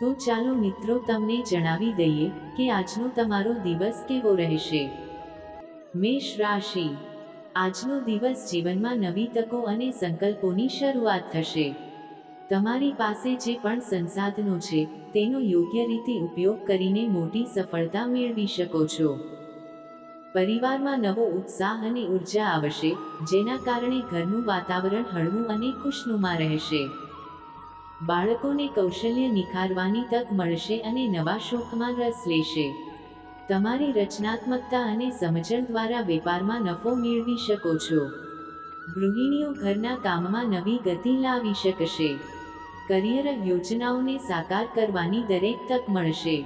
તો ચાલો મિત્રો તમને જણાવી દઈએ કે આજનો તમારો દિવસ કેવો રહેશે. મેષ રાશિ. આજનો દિવસ જીવનમાં નવી તકો અને સંકલ્પોની શરૂઆત થશે. તમારી પાસે જે પણ સંસાધનો છે, તેનો યોગ્ય રીતે ઉપયોગ કરીને મોટી સફળતા મેળવી શકો છો. પરિવારમાં નવો ઉત્સાહ અને ઊર્જા આવશે, જેના કારણે ઘરનું વાતાવરણ હળવું અને ખુશનુમા રહેશે. બાળકોને કૌશલ્ય નિખારવાની તક મળશે અને નવા શોખમાં રસ લેશે. તમારી રચનાત્મકતા અને સમજણ દ્વારા વેપારમાં નફો મેળવી શકો છો. ગૃહિણીઓ ઘરના કામમાં નવી ગતિ લાવી શકશે. કરિયર યોજનાઓને સાકાર કરવાની દરેક તક મળશે.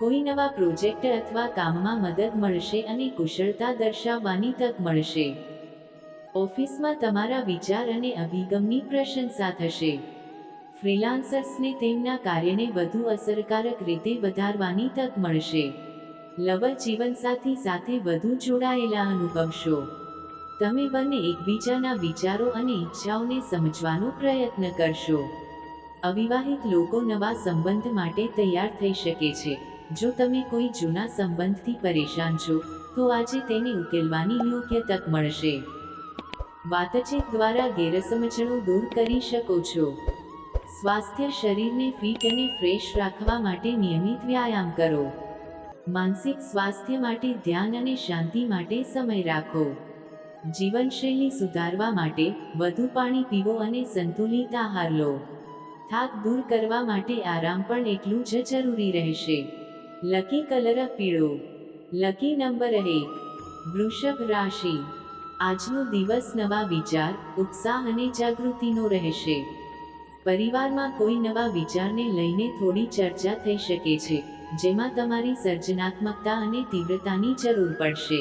કોઈ નવા પ્રોજેક્ટ અથવા કામમાં મદદ મળશે અને કુશળતા દર્શાવવાની તક મળશે. ઓફિસમાં તમારા વિચાર અને અભિગમની પ્રશંસા થશે. ફ્રીલાન્સર્સને તેમના કાર્યને વધુ અસરકારક રીતે વધારવાની તક મળશે. લવ જીવનસાથી સાથે વધુ જોડાયેલા અનુભવશો. તમે બંને એકબીજાના વિચારો અને ઈચ્છાઓને સમજવાનો પ્રયત્ન કરશો. અવિવાહિત લોકો નવા સંબંધ માટે તૈયાર થઈ શકે છે. જો તમે કોઈ જૂના સંબંધથી પરેશાન છો, તો આજે તેને ઉકેલવાની યોગ્ય તક મળશે. વાતચીત દ્વારા ગેરસમજણો દૂર કરી શકો છો. સ્વાસ્થ્ય શરીરને ફિટ અને ફ્રેશ રાખવા માટે નિયમિત વ્યાયામ કરો. માનસિક સ્વાસ્થ્ય માટે ધ્યાન અને શાંતિ માટે સમય રાખો. જીવનશૈલી સુધારવા માટે વધુ પાણી પીવો અને સંતુલિત આહાર લો. થાક દૂર કરવા માટે આરામ પણ એટલું જ જરૂરી રહેશે. લકી કલર પીળો. લકી નંબર એક. વૃષભ રાશિ. આજનો દિવસ નવા વિચાર, ઉત્સાહ અને જાગૃતિનો રહેશે. પરિવારમાં કોઈ નવા વિચારને લઈને થોડી ચર્ચા થઈ શકે છે, જેમાં તમારી સર્જનાત્મકતા અને તીવ્રતાની જરૂર પડશે.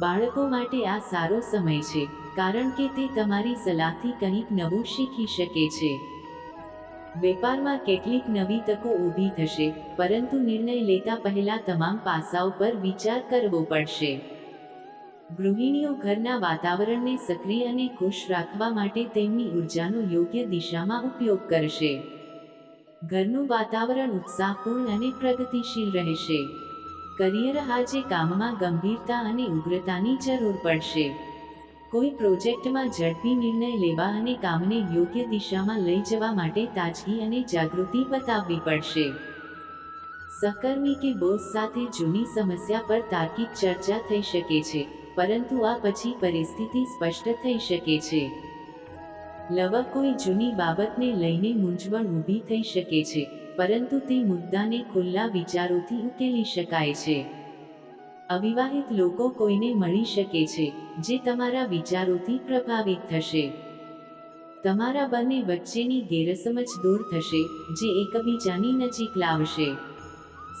બાળકો માટે આ સારો સમય છે, કારણ કે તે તમારી સલાહથી કંઈક નવું શીખી શકે છે. વેપારમાં કેટલીક નવી તકો ઊભી થશે, પરંતુ નિર્ણય લેતા પહેલા તમામ પાસાઓ પર વિચાર કરવો પડશે. ગૃહિણીઓ ઘરના વાતાવરણને સક્રિય અને ખુશ રાખવા માટે તેમની ઉર્જાનો યોગ્ય દિશામાં ઉપયોગ કરશે. ઘરનું વાતાવરણ ઉત્સાહપૂર્ણ અને પ્રગતિશીલ રહેશે. કરિયર આજે કામમાં ગંભીરતા અને ઉગ્રતાની જરૂર પડશે. કોઈ પ્રોજેક્ટમાં ઝડપી નિર્ણય લેવા અને કામને યોગ્ય દિશામાં લઈ જવા માટે તાજગી અને જાગૃતિ બતાવવી પડશે. સહકર્મી કે બોસ સાથે જૂની સમસ્યા પર તાર્કિક ચર્ચા થઈ શકે છે. પરંતુ આ પછી પરિસ્થિતિ સ્પષ્ટ થઈ શકે છે. લવ કોઈ જૂની બાબતને લઈને મૂંઝવણ ઊભી થઈ શકે છે, પરંતુ તે મુદ્દાને ખુલ્લા વિચારોથી ઉકેલી શકાય છે. અવિવાહિત લોકો કોઈને મળી શકે છે, જે તમારા વિચારોથી પ્રભાવિત થશે. તમારા બંને વચ્ચેની ગેરસમજ દૂર થશે, જે એકબીજાની નજીક લાવશે.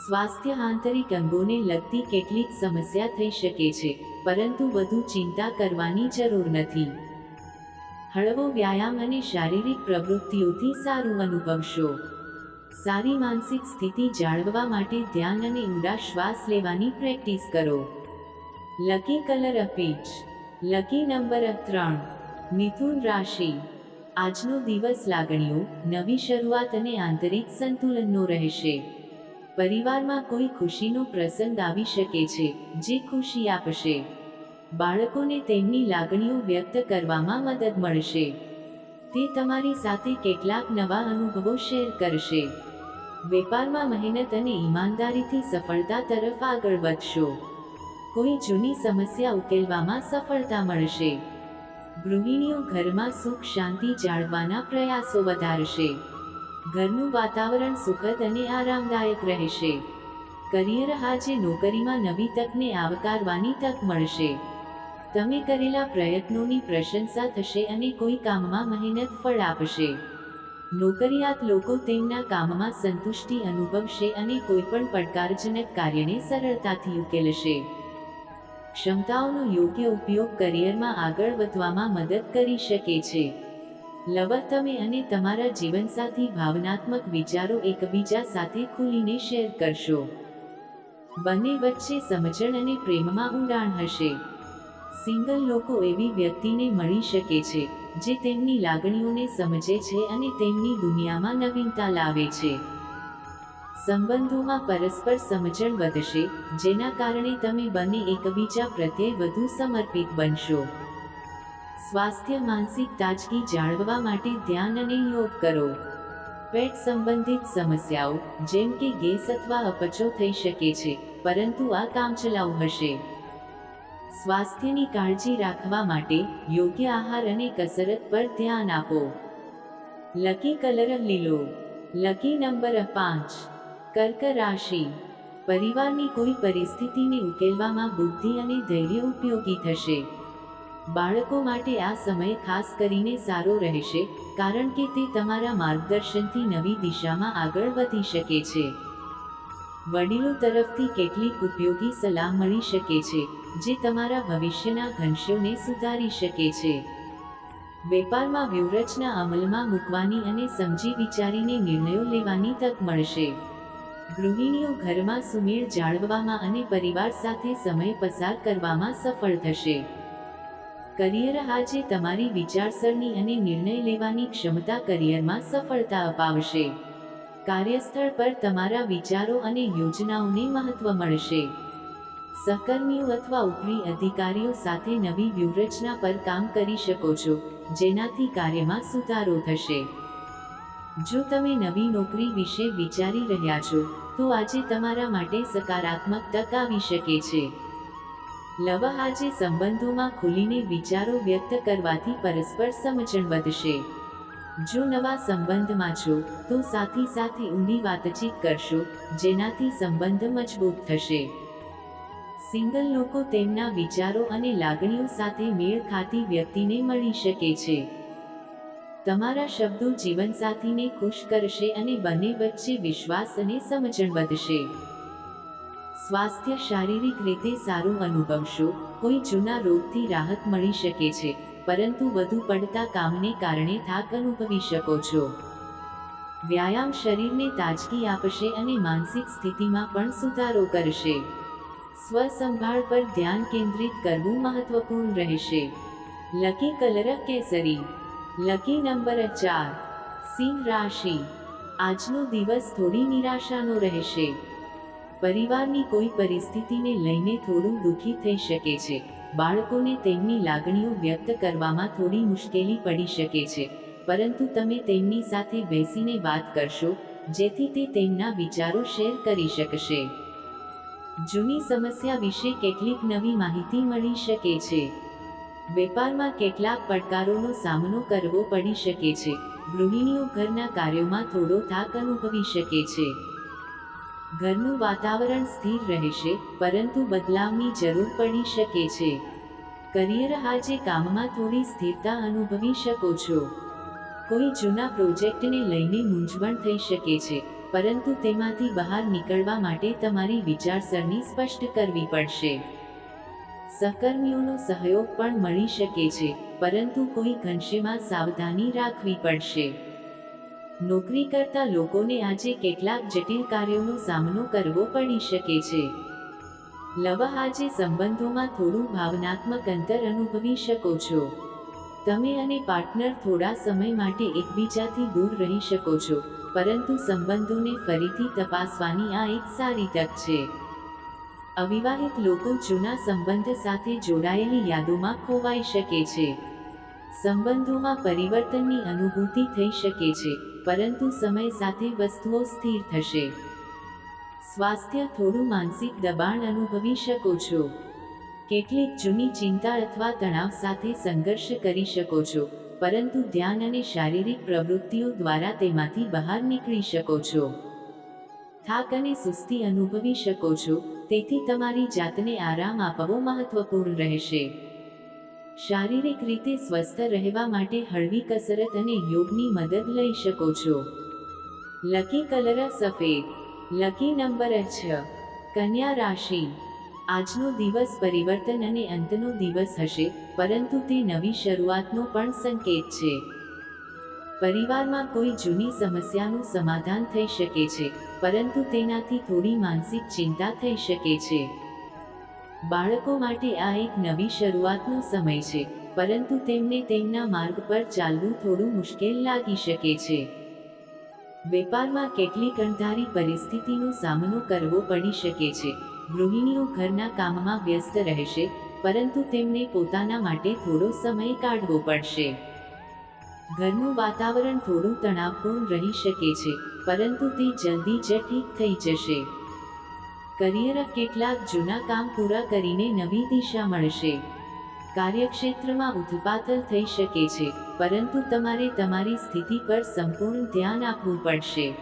સ્વાસ્થ્ય આંતરિક અંગોને લગતી કેટલીક સમસ્યા થઈ શકે છે. પરંતુ વધુ ચિંતા કરવાની જરૂર નથી. હળવો વ્યાયામ અને શારીરિક પ્રવૃત્તિઓથી સારું અનુભવશો. સારી માનસિક સ્થિતિ જાળવવા માટે ધ્યાન અને ઊંડા શ્વાસ લેવાની પ્રેક્ટિસ કરો. Lucky colour peach lucky number ત્રણ. મિથુન રાશિ. આજનો દિવસ લાગણીઓ, નવી શરૂઆત અને આંતરિક સંતુલનનો રહેશે. પરિવારમાં કોઈ ખુશીનો પ્રસંગ આવી શકે છે, જે ખુશી આપશે. બાળકોને તેમની લાગણીઓ વ્યક્ત કરવામાં મદદ મળશે. તે તમારી સાથે કેટલાક નવા અનુભવો શેર કરશે. વેપારમાં મહેનત અને ઈમાનદારીથી સફળતા તરફ આગળ વધશો. કોઈ જૂની સમસ્યા ઉકેલવામાં સફળતા મળશે. ગૃહિણીઓ ઘરમાં સુખ શાંતિ જાળવાના પ્રયાસો વધારશે. ઘરનું વાતાવરણ સુખદ અને આરામદાયક રહેશે. કરિયર આજે નોકરીમાં નવી તકને આવકારવાની તક મળશે. તમે કરેલા પ્રયત્નોની પ્રશંસા થશે અને કોઈ કામમાં મહેનત ફળ આપશે. નોકરિયાત લોકો તેમના કામમાં સંતુષ્ટિ અનુભવશે અને કોઈ પણ પડકારજનક કાર્યને સરળતાથી ઉકેલશે. ક્ષમતાઓનો યોગ્ય ઉપયોગ કરિયરમાં આગળ વધવામાં મદદ કરી શકે છે. લવ તમે અને તમારા જીવનસાથી ભાવનાત્મક વિચારો એકબીજા સાથે ખુલીને શેર કરશો. બંને વચ્ચે સમજણ અને પ્રેમમાં ઊંડાણ હશે. સિંગલ લોકો એવી વ્યક્તિને મળી શકે છે, જે તેમની લાગણીઓને સમજે છે અને તેમની દુનિયામાં નવીનતા લાવે છે. સંબંધોમાં પરસ્પર સમજણ વધશે, જેના કારણે તમે બંને એકબીજા પ્રત્યે વધુ સમર્પિત બનશો. સ્વાસ્થ્ય, માનસિક તાજગી જાળવવા માટે ધ્યાન અને યોગ કરો. પેટ સંબંધિત સમસ્યાઓ, જેમ કે ગેસ અથવા અપચો થઈ શકે છે, પરંતુ આ કામચલાઉ હશે. સ્વાસ્થ્યની કાળજી રાખવા માટે યોગ્ય આહાર અને કસરત પર ધ્યાન આપો. લકી કલર લીલો. લકી નંબર પાંચ. કર્ક રાશિ. પરિવારની કોઈ પરિસ્થિતિને ઉકેલવામાં બુદ્ધિ અને ધૈર્ય ઉપયોગી થશે. બાળકો માટે આ સમય ખાસ કરીને સારો રહેશે, કારણ કે તે તમારા માર્ગદર્શનથી નવી દિશામાં આગળ વધી શકે છે. વડીલો તરફથી કેટલીક ઉપયોગી સલાહ મળી શકે છે, જે તમારા ભવિષ્યના ઘનશ્યોને સુધારી શકે છે. વેપારમાં વ્યૂહરચના અમલમાં મૂકવાની અને સમજી વિચારીને નિર્ણયો લેવાની તક મળશે. ગૃહિણીઓ ઘરમાં સુમેળ જાળવવામાં અને પરિવાર સાથે સમય પસાર કરવામાં સફળ થશે. કરિયર આજે તમારી વિચારસરણી અને નિર્ણય લેવાની ક્ષમતા કરિયરમાં સફળતા અપાવશે. કાર્યસ્થળ પર તમારા વિચારો અને યોજનાઓને મહત્વ મળશે. સહકર્મીઓ અથવા ઉપરી અધિકારીઓ સાથે નવી વ્યૂહરચના પર કામ કરી શકો છો, જેનાથી કાર્યમાં સુધારો થશે. જો તમે નવી નોકરી વિશે વિચારી રહ્યા છો, તો આજે તમારા માટે સકારાત્મક તક આવી શકે છે. લવ આજે સંબંધોમાં ખુલીને વિચારો વ્યક્ત કરવાથી પરસ્પર સમજણ વધશે. જો નવા સંબંધમાં છો, તો સાથી સાથે ઊંડી વાતચીત કરશો, જેનાથી સંબંધ મજબૂત થશે. સિંગલ લોકો તેમના વિચારો અને લાગણીઓ સાથે મેળ ખાતી વ્યક્તિને મળી શકે છે. તમારા શબ્દો જીવનસાથીને ખુશ કરશે અને બંને વચ્ચે વિશ્વાસ અને સમજણ વધશે. સ્વાસ્થ્ય શારીરિક રીતે સારું અનુભવશો, કોઈ જૂના રોગથી રાહત મળી શકે છે, પરંતુ વધુ પડતા કામને કારણે થાક અનુભવી શકો છો. વ્યાયામ શરીરને તાજગી આપશે અને માનસિક સ્થિતિમાં પણ સુધારો કરશે. સ્વસંભાળ પર ધ્યાન કેન્દ્રિત કરવું મહત્વપૂર્ણ રહેશે. લકી કલર કેસરી. લકી નંબર ચાર. સિંહ રાશિ. આજનો દિવસ થોડી નિરાશાનો રહેશે. પરિવારની કોઈ પરિસ્થિતિને લઈને થોડું દુઃખી થઈ શકે છે. બાળકોને તેમની લાગણીઓ વ્યક્ત કરવામાં થોડી મુશ્કેલી પડી શકે છે. પરંતુ તમે તેમની સાથે બેસીને વાત કરશો, જેથી તે તેમના વિચારો શેર કરી શકશે. જૂની સમસ્યા વિશે કેટલીક નવી માહિતી મળી શકે છે. વેપારમાં કેટલાક પડકારોનો સામનો કરવો પડી શકે છે. ગૃહિણીઓ ઘરના કાર્યોમાં થોડો થાક અનુભવી શકે છે. ઘરનું વાતાવરણ સ્થિર રહેશે, પરંતુ બદલાવની જરૂર પડી શકે છે. કરિયર આજે કામમાં થોડી સ્થિરતા અનુભવી શકો છો. કોઈ જૂના પ્રોજેક્ટને લઈને મૂંઝવણ થઈ શકે છે, પરંતુ તેમાંથી બહાર નીકળવા માટે તમારી વિચારસરણી સ્પષ્ટ કરવી પડશે. સહકર્મીઓનો સહયોગ પણ મળી શકે છે, પરંતુ કોઈ ઘનશેમાં સાવધાની રાખવી પડશે. નોકરી કરતા લોકોને આજે કેટલાક જટિલ કાર્યોનો સામનો કરવો પડી શકે છે. લવ આજે સંબંધોમાં થોડું ભાવનાત્મક અંતર અનુભવી શકો છો. તમે અને પાર્ટનર થોડા સમય માટે એકબીજાથી દૂર રહી શકો છો, પરંતુ સંબંધોને ફરીથી તપાસવાની આ એક સારી તક છે. અવિવાહિત લોકો જૂના સંબંધ સાથે જોડાયેલી યાદોમાં ખોવાઈ શકે છે. સંબંધોમાં પરિવર્તનની અનુભૂતિ થઈ શકે છે. પરંતુ સમય સાથે વસ્તુઓ સ્થિર થશે. સ્વાસ્થ્ય થોડું માનસિક દબાણ અનુભવી શકો છો. કેટલીક જૂની ચિંતા અથવા તણાવ સાથે સંઘર્ષ કરી શકો છો, પરંતુ ધ્યાન અને શારીરિક પ્રવૃત્તિઓ દ્વારા તેમાંથી બહાર નીકળી શકો છો. થાક અને સુસ્તી અનુભવી શકો છો, તેથી તમારી જાતને આરામ આપવો મહત્વપૂર્ણ રહેશે. શારીરિક રીતે સ્વસ્થ રહેવા માટે હળવી કસરત અને યોગની મદદ લઈ શકો છો. લકી કલર સફેદ. લકી નંબર છ કન્યા રાશિ. આજનો દિવસ પરિવર્તન અને અંતનો દિવસ હશે, પરંતુ તે નવી શરૂઆતનો પણ સંકેત છે. પરિવારમાં કોઈ જૂની સમસ્યાનું સમાધાન થઈ શકે છે, પરંતુ તેનાથી થોડી માનસિક ચિંતા થઈ શકે છે. બાળકો માટે આ એક નવી શરૂઆતનો સમય છે, પરંતુ તેમને તેમના માર્ગ પર ચાલવું થોડું મુશ્કેલ લાગી શકે છે. વેપારમાં કેટલીક અણધારી પરિસ્થિતિનો સામનો કરવો પડી શકે છે. ગૃહિણીઓ ઘરના કામમાં વ્યસ્ત રહેશે, પરંતુ તેમને પોતાના માટે થોડો સમય કાઢવો પડશે. ઘરનું વાતાવરણ થોડું તણાવપૂર્ણ રહી શકે છે, પરંતુ તે જલ્દી જ ઠીક થઈ જશે. કરિયર કેટલાક જૂના કામ પૂરા કરીને નવી દિશા મળશે. કાર્યક્ષેત્રમાં ઉથપાથલ થઈ શકે છે, પરંતુ તમારે તમારી સ્થિતિ પર સંપૂર્ણ ધ્યાન આપવું પડશે.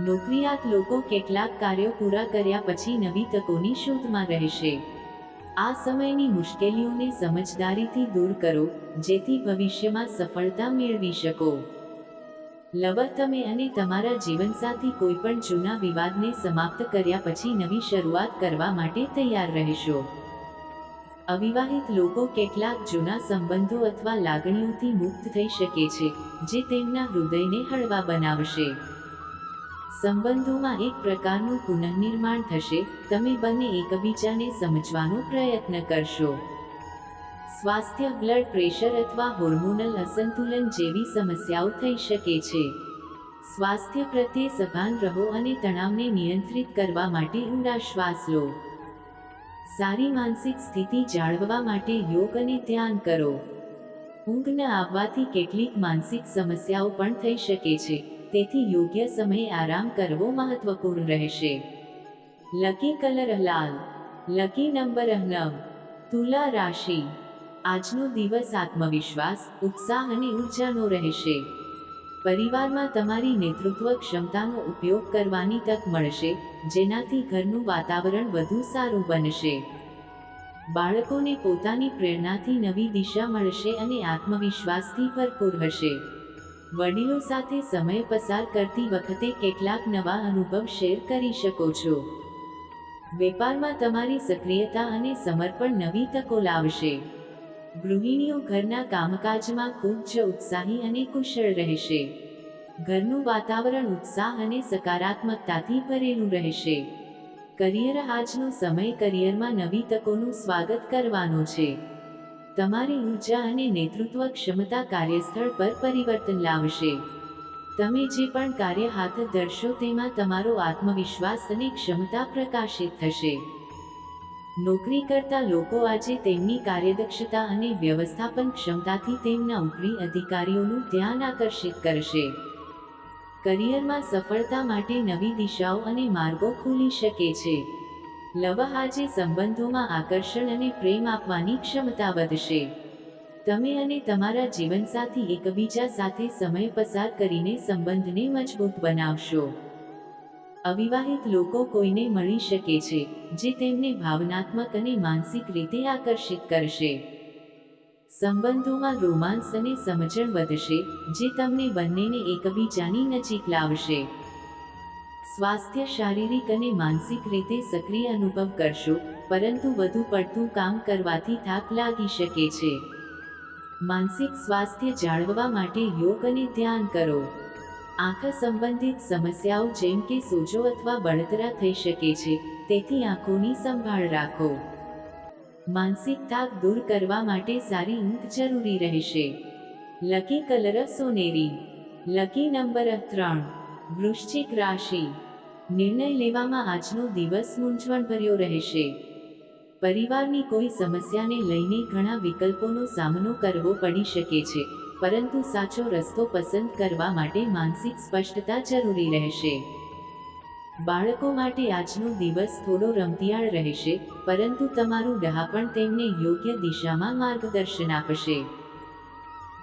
નોકરિયાત લોકો કેટલાક કાર્યો પૂરા કર્યા પછી નવી તકોની શોધમાં રહેશે. આ સમયની મુશ્કેલીઓને સમજદારીથી દૂર કરો, જેથી ભવિષ્યમાં સફળતા મેળવી શકો. લવ તમે અને તમારા જીવનસાથી કોઈપણ જૂના વિવાદને સમાપ્ત કર્યા પછી નવી શરૂઆત કરવા માટે તૈયાર રહેશો. અવિવાહિત લોકો કેટલાક જૂના સંબંધો અથવા લાગણીઓથી મુક્ત થઈ શકે છે, જે તેમના હૃદયને હળવા બનાવશે. સંબંધોમાં એક પ્રકારનું પુનઃનિર્માણ થશે, તમે બંને એકબીજાને સમજવાનો પ્રયત્ન કરશો. સ્વાસ્થ્ય, બ્લડ પ્રેશર અથવા હોર્મોનલ અસંતુલન જેવી સમસ્યાઓ થઈ શકે છે. સ્વાસ્થ્ય પ્રત્યે સભાન રહો અને તણાવને નિયંત્રિત કરવા માટે ઊંડા શ્વાસ લો. સારી માનસિક સ્થિતિ જાળવવા માટે યોગ અને ધ્યાન કરો. ઊંઘ ન આવવાથી કેટલીક માનસિક સમસ્યાઓ પણ થઈ શકે છે, તેથી યોગ્ય સમયે આરામ કરવો મહત્વપૂર્ણ રહેશે. લકી કલર લાલ. લકી નંબર નવ તુલા રાશિ. આજનો દિવસ આત્મવિશ્વાસ, ઉત્સાહ અને ઉર્જાનો રહેશે. પરિવારમાં તમારી નેતૃત્વ ક્ષમતાનો ઉપયોગ કરવાની તક મળશે, જેનાથી ઘરનું વાતાવરણ વધુ સારું બનશે. બાળકોને પોતાની પ્રેરણાથી નવી દિશા મળશે અને આત્મવિશ્વાસથી ભરપૂર હશે. વડીલો સાથે સમય પસાર કરતી વખતે કેટલાક નવા અનુભવ શેર કરી શકો છો. વેપારમાં તમારી સક્રિયતા અને સમર્પણ નવી તકો લાવશે. ગૃહિણીઓ ઘરના કામકાજમાં ખૂબ જ ઉત્સાહી અને કુશળ રહેશે. ઘરનું વાતાવરણ ઉત્સાહ અને સકારાત્મકતાથી ભરેલું રહેશે. કરિયર આજનો સમય કરિયરમાં નવી તકોનું સ્વાગત કરવાનો છે. તમારી ઊર્જા અને નેતૃત્વ ક્ષમતા કાર્યસ્થળ પર પરિવર્તન લાવશે. તમે જે પણ કાર્ય હાથ ધરશો તેમાં તમારો આત્મવિશ્વાસ અને ક્ષમતા પ્રકાશિત થશે. નોકરી કરતા લોકો આજે તેમની કાર્યદક્ષતા અને વ્યવસ્થાપન ક્ષમતાથી તેમના ઉપરી અધિકારીઓનું ધ્યાન આકર્ષિત કરશે. કરિયરમાં સફળતા માટે નવી દિશાઓ અને માર્ગો ખુલી શકે છે. લવહ આજે સંબંધોમાં આકર્ષણ અને પ્રેમ આપવાની ક્ષમતા વધશે. તમે અને તમારા જીવનસાથી એકબીજા સાથે સમય પસાર કરીને સંબંધને મજબૂત બનાવશો. અવિવાહિત લોકો કોઈને મળી શકે છે, જે તેમને ભાવનાત્મક અને માનસિક રીતે આકર્ષિત કરશે. સંબંધોમાં રોમાંસ અને સમજણ વધશે, જે તમને બંનેને એકબીજાની નજીક લાવશે. સ્વાસ્થ્ય શારીરિક અને માનસિક રીતે સક્રિય અનુભવ કરશો, પરંતુ વધુ પડતું કામ કરવાથી થાક લાગી શકે છે. માનસિક સ્વાસ્થ્ય જાળવવા માટે યોગ અને ધ્યાન કરો. આંખ સંબંધિત સમસ્યાઓ જેમ કે સોજો અથવા બળતરા થઈ શકે છે, તેથી આંખોની સંભાળ રાખો. માનસિક થાક દૂર કરવા માટે સારી ઊંઘ જરૂરી રહેશે. લકી કલર સોનેરી. લકી નંબર ત્રણ. વૃશ્ચિક રાશિ. નિર્ણય લેવામાં આજનો દિવસ મૂંઝવણભર્યો રહેશે. પરિવારની કોઈ સમસ્યાને લઈને ઘણા વિકલ્પોનો સામનો કરવો પડી શકે છે. પરંતુ સાચો રસ્તો પસંદ કરવા માટે માનસિક સ્પષ્ટતા જરૂરી રહેશે. બાળકો માટે આજનો દિવસ થોડો રમતિયાળ રહેશે, પરંતુ તમારું ડહાપણ તેમને યોગ્ય દિશામાં માર્ગદર્શન આપશે.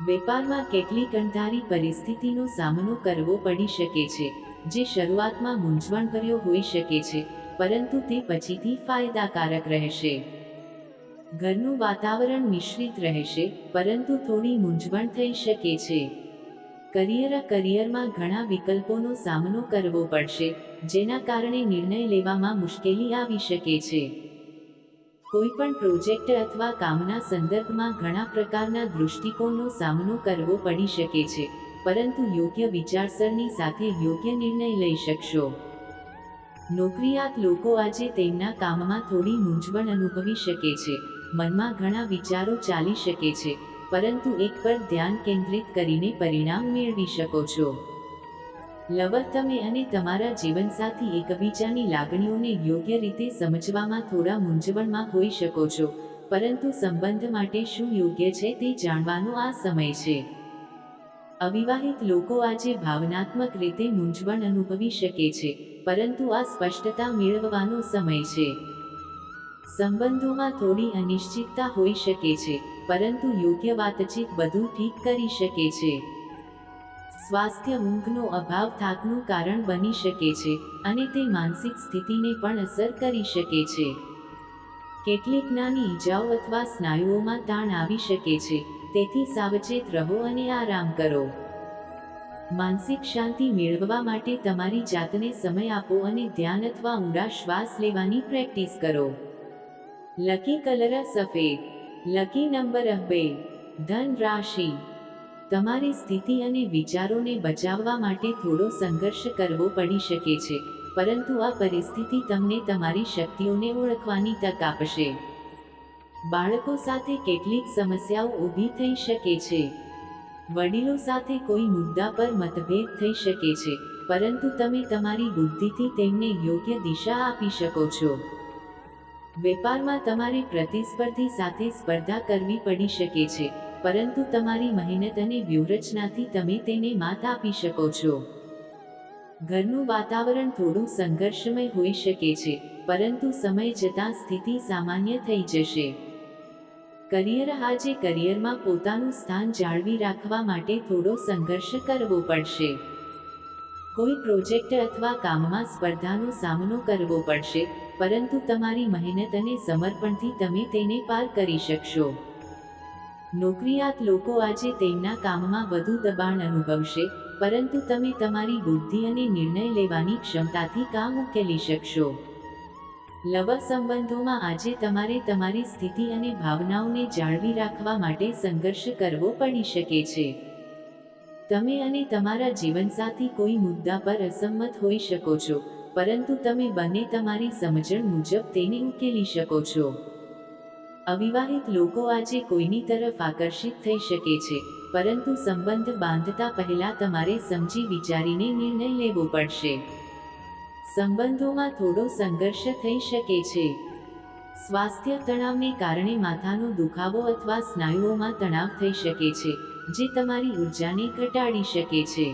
વેપારમાં કેટલીક અણધારી પરિસ્થિતિનો સામનો કરવો પડી શકે છે, જે શરૂઆતમાં મૂંઝવણભર્યો હોઈ શકે છે, પરંતુ તે પછીથી ફાયદાકારક રહેશે. ઘરનું વાતાવરણ મિશ્રિત રહેશે, પરંતુ થોડી મૂંઝવણ થઈ શકે છે. કરિયર કરિયરમાં ઘણા વિકલ્પોનો સામનો કરવો પડશે, જેના કારણે નિર્ણય લેવામાં મુશ્કેલી આવી શકે છે. કોઈ પણ પ્રોજેક્ટ અથવા કામના સંદર્ભમાં ઘણા પ્રકારના દૃષ્ટિકોણનો સામનો કરવો પડી શકે છે, પરંતુ યોગ્ય વિચારસરણી સાથે યોગ્ય નિર્ણય લઈ શકશો. નોકરિયાત લોકો આજે તેમના કામમાં થોડી મૂંઝવણ અનુભવી શકે છે. મનમાં ઘણા વિચારો ચાલી શકે છે, પરંતુ એક પર ધ્યાન કેન્દ્રિત કરીને પરિણામ મેળવી શકો છો. લવર તમે અને તમારા જીવનસાથી એકબીજાની લાગણીઓને યોગ્ય રીતે સમજવામાં થોડા મૂંઝવણમાં હોઈ શકો છો, પરંતુ સંબંધ માટે શું યોગ્ય છે તે જાણવાનો આ સમય છે. અવિવાહિત લોકો આજે ભાવનાત્મક રીતે મૂંઝવણ અનુભવી શકે છે, પરંતુ આ સ્પષ્ટતા મેળવવાનો સમય છે. સંબંધોમાં થોડી અનિશ્ચિતતા હોઈ શકે છે, પરંતુ યોગ્ય વાતચીત બધું ઠીક કરી શકે છે. સ્વાસ્થ્ય ઊંઘનો અભાવ થાકનું કારણ બની શકે છે, અને તે માનસિક સ્થિતિને પણ અસર કરી શકે છે. કેટલીક નાની ઈજાઓ અથવા સ્નાયુઓમાં તાણ આવી શકે છે, તેથી સાવચેત રહો અને આરામ કરો. માનસિક શાંતિ મેળવવા માટે તમારી જાતને સમય આપો અને ધ્યાન અથવા ઊંડા શ્વાસ લેવાની પ્રેક્ટિસ કરો. લકી કલર સફેદ લકી નંબર બે ધન રાશિ તમારી સ્થિતિ અને વિચારોને બચાવવા માટે થોડો સંઘર્ષ કરવો પડી શકે છે, પરંતુ આ પરિસ્થિતિ તમને તમારી શક્તિઓને ઓળખવાની તક આપશે. બાળકો સાથે કેટલીક સમસ્યાઓ ઊભી થઈ શકે છે. વડીલો સાથે કોઈ મુદ્દા પર મતભેદ થઈ શકે છે, પરંતુ તમે તમારી બુદ્ધિથી તેમને યોગ્ય દિશા આપી શકો છો. વેપારમાં તમારે પ્રતિસ્પર્ધી સાથે સ્પર્ધા કરવી પડી શકે છે, પરંતુ તમારી મહેનત અને વ્યૂહરચનાથી તમે તેને માત આપી શકો છો. ઘરનું વાતાવરણ થોડું સંઘર્ષમય હોઈ શકે છે, પરંતુ સમય જતાં સ્થિતિ સામાન્ય થઈ જશે. કરિયર આજે કરિયરમાં પોતાનું સ્થાન જાળવી રાખવા માટે થોડો સંઘર્ષ કરવો પડશે. કોઈ પ્રોજેક્ટ અથવા કામમાં સ્પર્ધાનો સામનો કરવો પડશે પરંતુ તમારી મહેનત અને સમર્પણથી તમે તેને પાર કરી શકશો. નોકરિયાત લોકો આજે તેમના કામમાં વધુ દબાણ અનુભવશે, પરંતુ તમે તમારી બુદ્ધિ અને નિર્ણય લેવાની ક્ષમતાથી કામ ઉકેલી શકશો. લવ સંબંધોમાં આજે તમારે તમારી સ્થિતિ અને ભાવનાઓને જાળવી રાખવા માટે સંઘર્ષ કરવો પડી શકે છે. તમે અને તમારા જીવનસાથી કોઈ મુદ્દા પર અસંમત હોઈ શકો છો. પરંતુ તમે બંને તમારી સમજણ મુજબ તેને ઉકેલી શકો છો. અવિવાહિત લોકો આજે કોઈની તરફ આકર્ષિત થઈ શકે છે, પરંતુ સંબંધ બાંધતા પહેલા તમારે સમજી વિચારીને નિર્ણય લેવો પડશે. સંબંધોમાં થોડો સંઘર્ષ થઈ શકે છે. સ્વાસ્થ્ય તણાવને કારણે માથાનો દુખાવો અથવા સ્નાયુઓમાં તણાવ થઈ શકે છે, જે તમારી ઉર્જાને ઘટાડી શકે છે.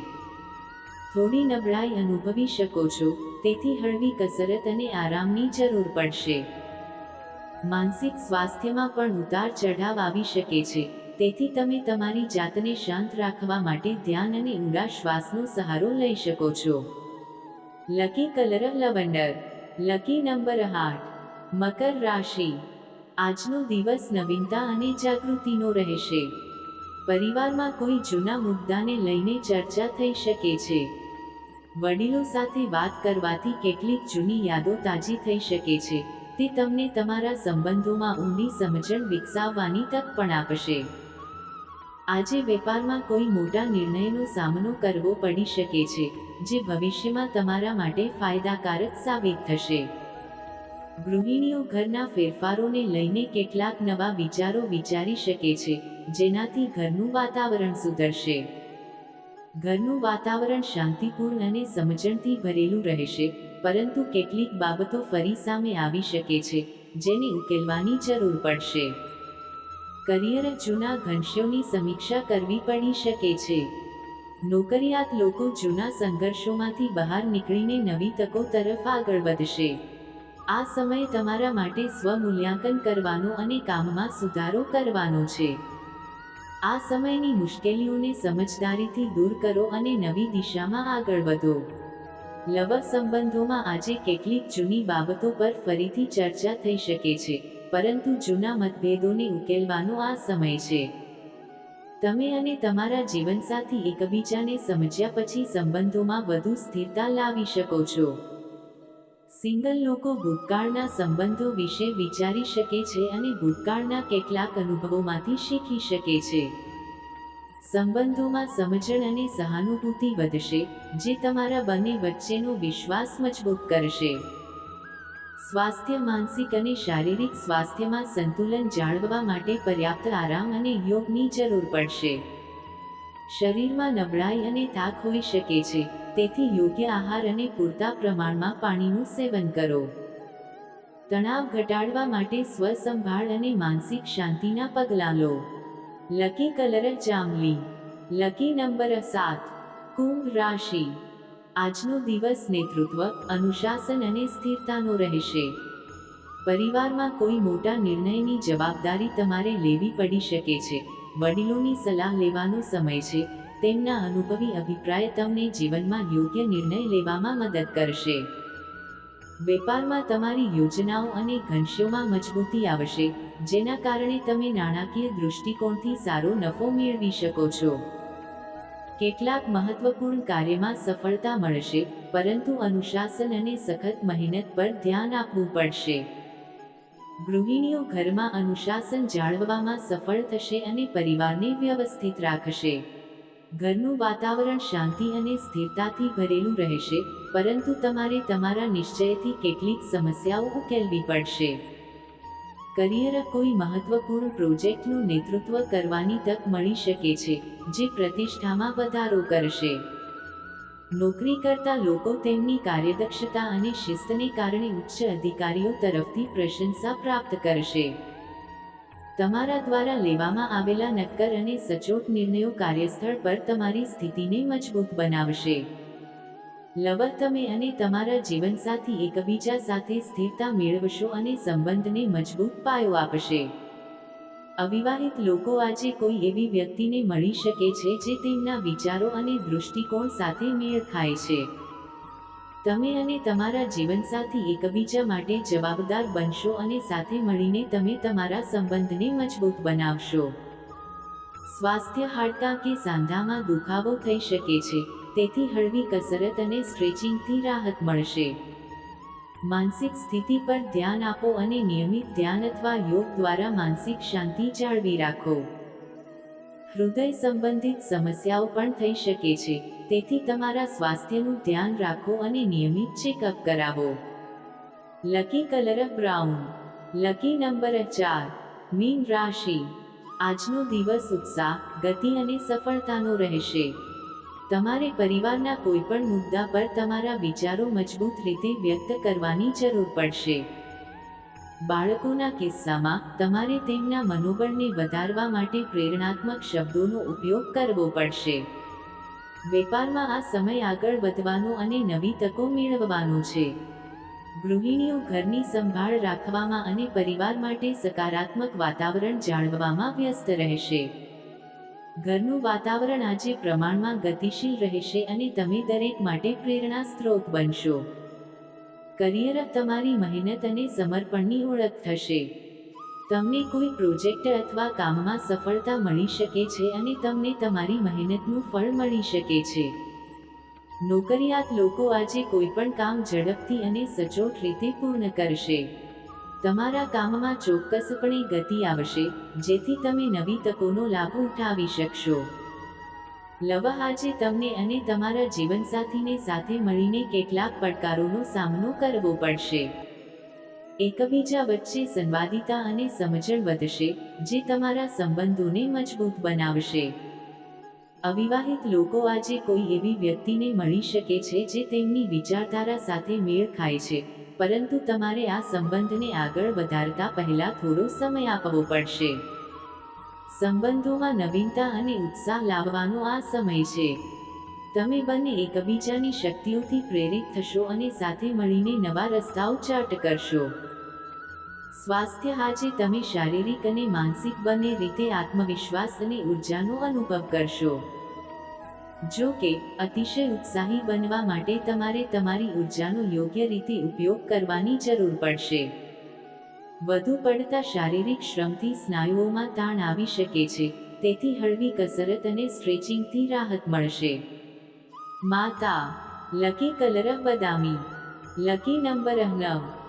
થોડી નબળાઈ અનુભવી શકો છો, તેથી હળવી કસરત અને આરામની જરૂર પડશે. માનસિક સ્વાસ્થ્યમાં પણ ઉતાર ચઢાવ આવી શકે છે, તેથી તમે તમારી જાતને શાંત રાખવા માટે ધ્યાન અને ઊંડા શ્વાસનો સહારો લઈ શકો છો. Lucky colour lavender lucky number આઠ, મકર રાશિ. આજનો દિવસ નવીનતા અને જાગૃતિનો રહેશે. પરિવારમાં કોઈ જૂના મુદ્દાને લઈને ચર્ચા થઈ શકે છે. વડીલો સાથે વાત કરવાથી કેટલીક જૂની યાદો તાજી થઈ શકે છે. તે તમને તમારા સંબંધોમાં ઊંડી સમજણ વિકસાવવાની તક પણ આપશે. આજે વેપારમાં કોઈ મોટા નિર્ણયનો સામનો કરવો પડી શકે છે, જે ભવિષ્યમાં તમારા માટે ફાયદાકારક સાબિત થશે. ગૃહિણીઓ ઘરના ફેરફારોને લઈને કેટલાક નવા વિચારો વિચારી શકે છે, જેનાથી ઘરનું વાતાવરણ સુધરશે. ઘરનું વાતાવરણ શાંતિપૂર્ણ અને સમજણથી ભરેલું રહેશે, પરંતુ કેટલીક બાબતો ફરી સામે આવી શકે છે, જેને ઉકેલવાની જરૂર પડશે. કરિયર જૂના ઘંશ્યોની સમીક્ષા કરવી પડી શકે છે. નોકરિયાત લોકો જૂના સંઘર્ષોમાંથી બહાર નીકળીને નવી તકો તરફ આગળ વધશે. આ સમય તમારા માટે સ્વમૂલ્યાંકન કરવાનો અને કામમાં સુધારો કરવાનો છે. આ સમયની મુશ્કેલીઓને સમજદારીથી દૂર કરો અને નવી દિશામાં આગળ વધો. લવ સંબંધોમાં આજે કેટલીક જૂની બાબતો પર ફરીથી ચર્ચા થઈ શકે છે, પરંતુ જૂના મતભેદોને ઉકેલવાનો આ સમય છે. તમે અને તમારા જીવનસાથી એકબીજાને સમજ્યા પછી સંબંધોમાં વધુ સ્થિરતા લાવી શકો છો. સિંગલ લોકો ભૂતકાળના સંબંધો વિશે વિચારી શકે છે અને ભૂતકાળના કેટલાક અનુભવોમાંથી શીખી શકે છે. સંબંધોમાં સમજણ અને સહાનુભૂતિ વધશે, જે તમારા બંને વચ્ચેનો વિશ્વાસ મજબૂત કરશે. સ્વાસ્થ્ય, માનસિક અને શારીરિક સ્વાસ્થ્યમાં સંતુલન જાળવવા માટે પર્યાપ્ત આરામ અને યોગની જરૂર પડશે. શરીરમાં નબળાઈ અને થાક હોઈ શકે છે. તેથી યોગ્ય આહાર અને પૂરતા પ્રમાણમાં પાણીનું સેવન કરો. તણાવ ઘટાડવા માટે સ્વસંભાળ અને માનસિક શાંતિના પગલાં લો. લકી કલર જાંબલી. લકી નંબર સાત. કુંભ રાશિ. આજનો દિવસ નેતૃત્વ, અનુશાસન અને સ્થિરતાનો રહેશે. પરિવારમાં કોઈ મોટા નિર્ણયની જવાબદારી તમારે લેવી પડી શકે છે. વડીલોની સલાહ લેવાનો સમય છે, તેમના અનુભવી અભિપ્રાય તમને જીવનમાં યોગ્ય નિર્ણય લેવામાં મદદ કરશે. વેપારમાં તમારી યોજનાઓ અને ઘનશ્યોમાં મજબૂતી આવશે, જેના કારણે તમે નાણાકીય દૃષ્ટિકોણથી સારો નફો મેળવી શકો છો. કેટલાક મહત્વપૂર્ણ કાર્યમાં સફળતા મળશે, પરંતુ અનુશાસન અને સખત મહેનત પર ધ્યાન આપવું પડશે. ગૃહિણીઓ ઘરમાં અનુશાસન જાળવવામાં સફળ થશે અને પરિવારને વ્યવસ્થિત રાખશે. ઘરનું વાતાવરણ શાંતિ અને સ્થિરતાથી ભરેલું રહેશે, પરંતુ તમારે તમારા નિશ્ચયથી કેટલીક સમસ્યાઓ ઉકેલવી પડશે. કરિયર કોઈ મહત્વપૂર્ણ પ્રોજેક્ટનું નેતૃત્વ કરવાની તક મળી શકે છે, જે પ્રતિષ્ઠામાં વધારો કરશે. નોકરી કરતા લોકો તેમની કાર્યદક્ષતા અને શિસ્તને કારણે ઉચ્ચ અધિકારીઓ તરફથી પ્રશંસા પ્રાપ્ત કરશે. તમારા દ્વારા લેવામાં આવેલા નક્કર અને સચોટ નિર્ણયો કાર્યસ્થળ પર તમારી સ્થિતિને મજબૂત બનાવશે. લવર તમે અને તમારા જીવનસાથી એકબીજા સાથે સ્થિરતા મેળવશો અને સંબંધને મજબૂત પાયો આપશે. અવિવાહિત લોકો આજે કોઈ એવી વ્યક્તિને મળી શકે છે જે તેમના વિચારો અને દૃષ્ટિકોણ સાથે મેળ ખાય છે. તમે અને તમારા જીવનસાથી એકબીજા માટે જવાબદાર બનશો અને સાથે મળીને તમે તમારા સંબંધને મજબૂત બનાવશો. સ્વાસ્થ્ય હાડકાં કે સાંધામાં દુખાવો થઈ શકે છે, તેથી હળવી કસરત અને સ્ટ્રેચિંગથી રાહત મળશે. માનસિક સ્થિતિ પર ધ્યાન આપો અને નિયમિત ધ્યાન અથવા યોગ દ્વારા માનસિક શાંતિ જાળવી રાખો. હૃદય સંબંધિત સમસ્યાઓ પણ થઈ શકે છે, તેથી તમારા સ્વાસ્થ્યનું ધ્યાન રાખો અને નિયમિત ચેકઅપ કરાવો. Lucky colour brown, lucky number ચાર, મીન રાશિ. આજનો દિવસ ઉત્સાહ, ગતિ અને સફળતાનો રહેશે. તમારે પરિવારના કોઈપણ મુદ્દા પર તમારા વિચારો મજબૂત રીતે વ્યક્ત કરવાની જરૂર પડશે. બાળકોના કિસ્સામાં, તમારે તેમના મનોબળને વધારવા માટે પ્રેરણાત્મક શબ્દોનો ઉપયોગ કરવો પડશે. વેપારમાં આ સમય આગળ વધવાનો અને નવી તકો મેળવવાનો છે. ગૃહિણીઓ ઘરની સંભાળ રાખવામાં અને પરિવાર માટે સકારાત્મક વાતાવરણ જાળવવામાં વ્યસ્ત રહેશે. ઘરનું વાતાવરણ આજે પ્રમાણમાં ગતિશીલ રહેશે અને તમે દરેક માટે પ્રેરણા સ્ત્રોત બનશો. કરિયર તમારી મહેનત અને સમર્પણની ઓળખ થશે. તમને કોઈ પ્રોજેક્ટ અથવા કામમાં સફળતા મળી શકે છે અને તમને તમારી મહેનતનું ફળ મળી શકે છે. નોકરિયાત લોકો આજે કોઈ પણ કામ ઝડપથી અને સચોટ રીતે પૂર્ણ કરશે. તમારા કામમાં ચોક્કસપણે ગતિ આવશે, જેથી તમે નવી તકોનો લાભ ઉઠાવી શકશો. લવા આજે તમને અને તમારા જીવનસાથીને સાથે મળીને કેટલાક પડકારોનો સામનો કરવો પડશે. એકબીજા વચ્ચે સંવાદિતા અને સમજણ વધશે, જે તમારા સંબંધોને મજબૂત બનાવશે. અવિવાહિત લોકો આજે કોઈ એવી વ્યક્તિને મળી શકે છે જે તેમની વિચારધારા સાથે મેળ ખાય છે પરંતુ તમારે આ સંબંધને આગળ વધારતા પહેલા થોડો સમય આપવો પડશે. સંબંધોમાં નવીનતા અને ઉત્સાહ લાવવાનો આ સમય છે. તમે બંને એકબીજાની શક્તિઓથી પ્રેરિત થશો અને સાથે મળીને નવા રસ્તાઓ ચાર્ટ કરશો. સ્વાસ્થ્ય આજે તમે શારીરિક અને માનસિક બંને રીતે આત્મવિશ્વાસ અને ઉર્જાનો અનુભવ કરશો. જો કે, અતિશય ઉત્સાહી બનવા માટે તમારે તમારી ઉર્જાનો યોગ્ય રીતે ઉપયોગ કરવાની જરૂર પડશે. વધુ પડતા શારીરિક શ્રમથી સ્નાયુઓમાં તાણ આવી શકે છે, તેથી હળવી કસરત અને સ્ટ્રેચિંગથી રાહત મળશે. માતા, લકી કલર બદામી, લકી નંબર નવ.